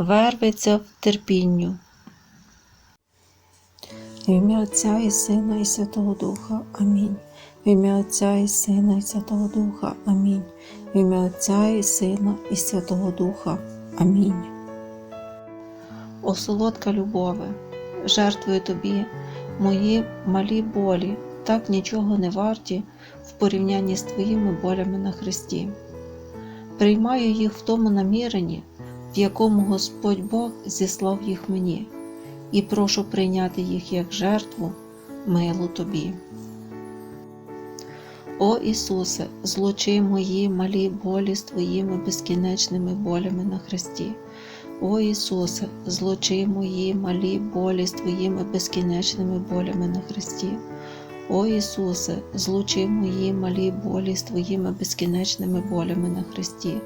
верветься в терпінню. В ім'я Отця і Сина і Святого Духа. Амінь. В ім'я Отця і Сина і Святого Духа. Амінь. В ім'я Отця і Сина і Святого Духа. Амінь. О солодка любове, жертвую тобі мої малі болі, так нічого не варті в порівнянні з твоїми болями на Христі. Приймаю їх в тому наміренні, в якому Господь Бог зіслав їх мені, і прошу прийняти їх як жертву, милу тобі. О Ісусе, злучи мої малі болі з твоїми безкінечними болями на Христі. О Ісусе, злочи мої малі болі з Твоїми безкінечними болями на Христі. О Ісусе, злучи мої малі болі з Твоїми безкінечними болями на Христі.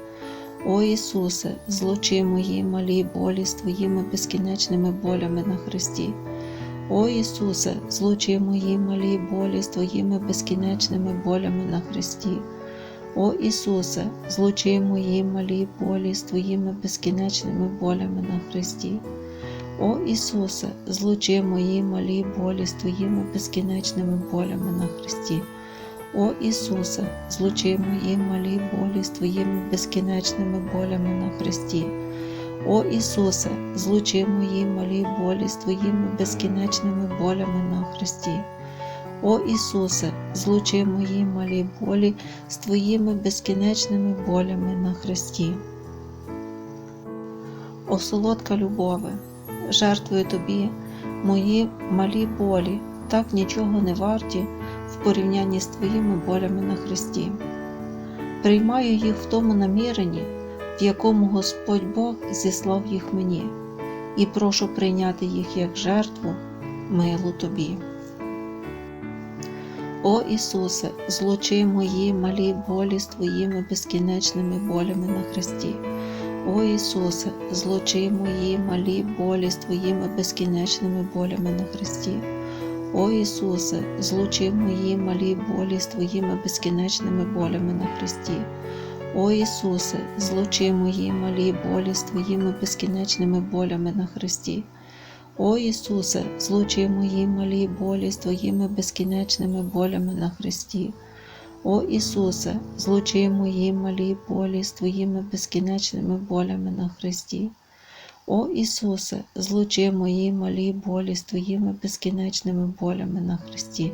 О Ісусе, злучи мої малі болі з Твоїми безкінечними болями на Христі. О Ісусе, злучи мої малі болі з Твоїми безкінечними болями на Христі. О Ісусе, злучи мої малі болі з Твоїми безкінечними болями на Христі. О Ісусе, злучи мої малі болі з Твоїми безкінечними болями на Христі. О Ісусе, злучи мої малі болі з Твоїми безкінечними болями на Христі. О Ісусе, злучи мої малі болі з Твоїми безкінечними болями на Христі. О Ісусе, злучи мої малі болі з Твоїми безкінечними болями на Христі. О солодка любове, жертвую тобі мої малі болі, так нічого не варті порівнянні з Твоїми болями на Христі. Приймаю їх в тому наміренні, в якому Господь Бог зіслав їх мені, і прошу прийняти їх як жертву, милу тобі. О Ісусе, злучи мої малі болі з Твоїми безкінечними болями на Христі. О Ісусе, злучи мої малі болі з Твоїми безкінечними болями на Христі. О Ісусе, злучи мої малі болі з Твоїми безкінечними болями на Христі. О Ісусе, злучи мої малі болі з Твоїми безкінечними болями на Христі. О Ісусе, злучи мої малі болі з Твоїми безкінечними болями на Христі. О Ісусе, злучи мої малі болі з Твоїми безкінечними болями на Христі. О Ісусе, злучи мої малі болі з Твоїми безкінечними болями на Христі.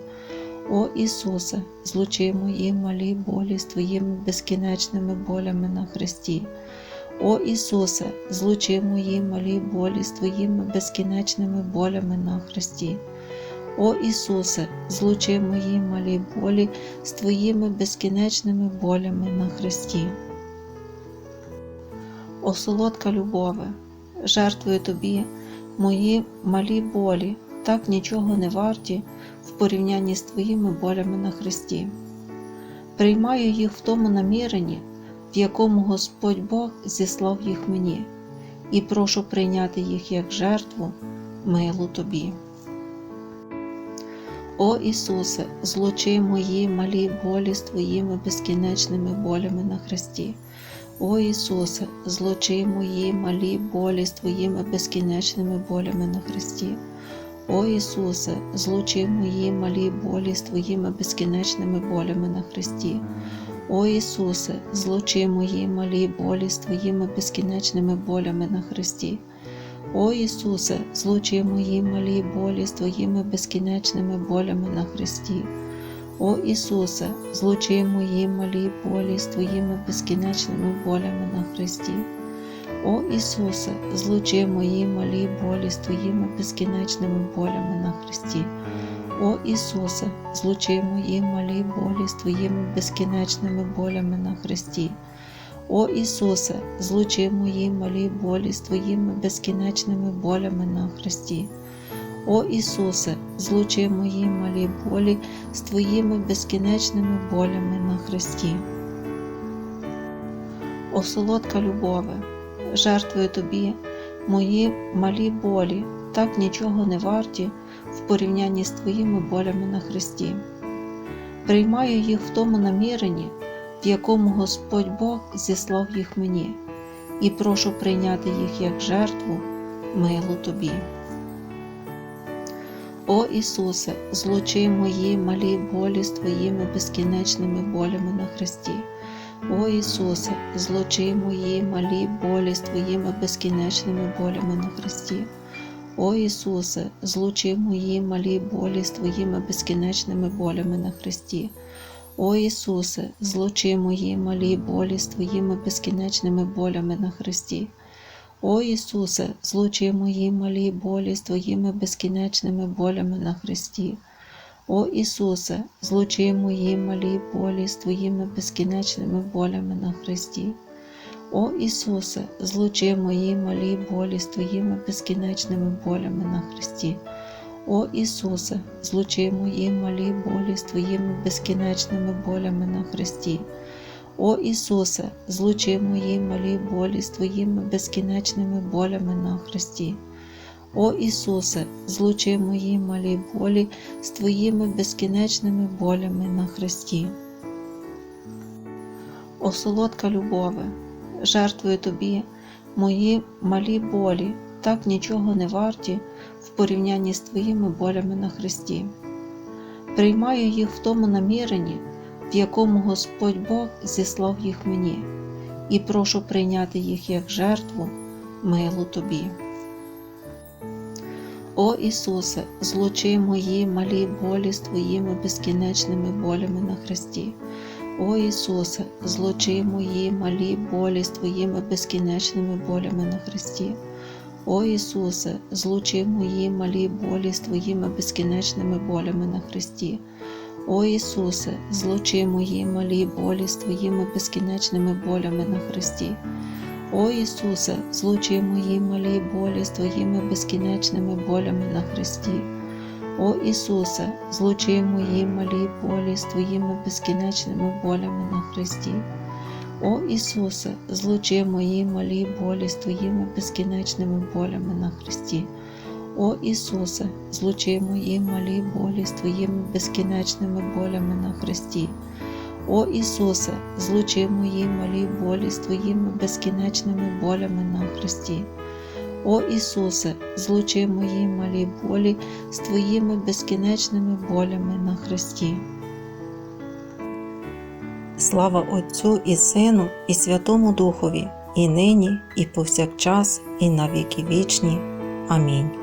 О Ісусе, злучи мої малі болі з Твоїми безкінечними болями на Христі. О Ісусе, злучи мої малі болі з Твоїми безкінечними болями на Христі. О Ісусе, злучи мої малі болі з Твоїми безкінечними болями на Христі. О солодка любове, жертвую тобі мої малі болі, так нічого не варті в порівнянні з Твоїми болями на Христі. Приймаю їх в тому наміренні, в якому Господь Бог зіслав їх мені, і прошу прийняти їх як жертву, милу тобі. О Ісусе, злучи мої малі болі з Твоїми безкінечними болями на Христі. О Ісусе, злучи мої малі болі з Твоїми безкінечними болями на Христі. О Ісусе, злучи мої малі болі з Твоїми безкінечними болями на Христі. О Ісусе, злучи мої малі болі з Твоїми безкінечними болями на Христі. О Ісусе, злучи мої малі болі з Твоїми безкінечними болями на Христі. О Ісусе, злучи мої малі болі з Твоїми безкінечними болями на Христі. О Ісусе, злучи мої малі болі з Твоїми безкінечними болями на Христі. О Ісусе, злучи мої малі болі з Твоїми безкінечними болями на Христі. О Ісусе, злучи мої малі болі з Твоїми безкінечними болями на Христі. О Ісусе, злучи мої малі болі з Твоїми безкінечними болями на Христі. О солодка любове, жертвую тобі мої малі болі, так нічого не варті в порівнянні з Твоїми болями на Христі. Приймаю їх в тому наміренні, в якому Господь Бог зіслав їх мені, і прошу прийняти їх як жертву, милу тобі. О Ісусе, злучи мої малі болі з Твоїми безкінечними болями на Христі. О Ісусе, злучи мої малі болі з Твоїми безкінечними болями на Христі. О Ісусе, злучи мої малі болі з Твоїми безкінечними болями на Христі. О Ісусе, злучи мої малі болі з Твоїми безкінечними болями на Христі. О Ісусе, злучи мої малі болі з Твоїми безкінечними болями на Христі. О Ісусе, злучи мої малі болі з Твоїми безкінечними болями на Христі. О Ісусе, злучи мої малі болі з Твоїми безкінечними болями на Христі. О Ісусе, злучи мої малі болі з Твоїми безкінечними болями на Христі. О Ісусе, злучи мої малі болі з Твоїми безкінечними болями на Христі. О Ісусе, злучи мої малі болі з Твоїми безкінечними болями на Христі. О солодка любове, жертвую Тобі мої малі болі, так нічого не варті в порівнянні з Твоїми болями на Христі. Приймаю їх в тому наміренні, в якому Господь Бог зіслав їх мені, і прошу прийняти їх як жертву, милу Тобі. О Ісусе, злучи мої малі болі з Твоїми безкінечними болями на Христі. О Ісусе, злучи мої малі болі з Твоїми безкінечними болями на Христі. О Ісусе, злучи мої малі болі з Твоїми безкінечними болями на Христі. О Ісусе, злучи мої малі болі з Твоїми безкінечними болями на Христі. О Ісусе, злучи мої малі болі з Твоїми безкінечними болями на Христі. О Ісусе, злучи мої малі болі з Твоїми безкінечними болями на Христі. О Ісусе, злучи мої малі болі з Твоїми безкінечними болями на Христі. О Ісусе, злучи мої малі болі з Твоїми безкінечними болями на Христі. О Ісусе, злучи мої малі болі з Твоїми безкінечними болями на Христі. О Ісусе, злучи мої малі болі з Твоїми безкінечними болями на Христі. Слава Отцю і Сину, і Святому Духові, і нині, і повсякчас, і на віки вічні. Амінь.